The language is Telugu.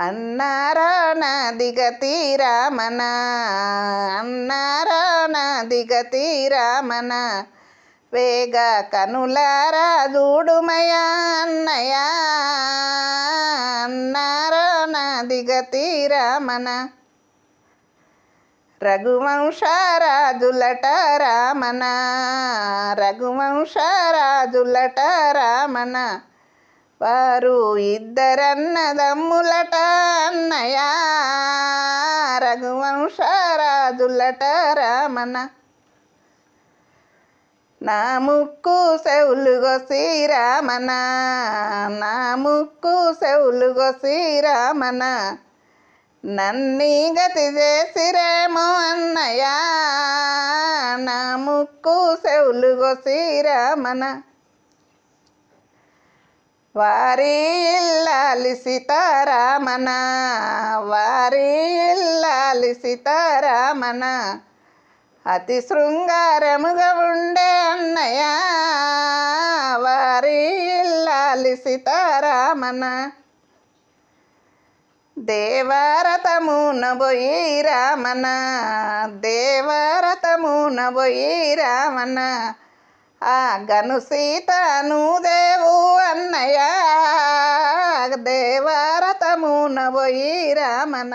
అన్నారా నా దిగతి రామన అన్నారా నా దిగతి రామన వేగ కనులారా చూడుమయా అన్నయ్య అన్నారా నా దిగతి రామన రఘువంశరాజులట రామన రఘువంశరాజులట రామన వారు ఇద్దరన్నదమ్ములట అన్నయ్య రఘువంశరాజులట రామన నా ముక్కు సెవులుగొసి రామన నా ముక్కు సెవులుగొసి రామన నన్ని గతి చేసిరేమో అన్నయ్య నా ముక్కు సెవులుగో రామన వారి ఇల్లాలి సీతారామన వారి ఇల్లాలి సీతారామన. అతి శృంగారముగా ఉండే అన్నయ్య వారి ఇల్లాలి సీతారామన. దేవరథమున బొయి రామన దేవారతమున బొయి రామన ఆ గను సీతను భారతమున వోయి రామన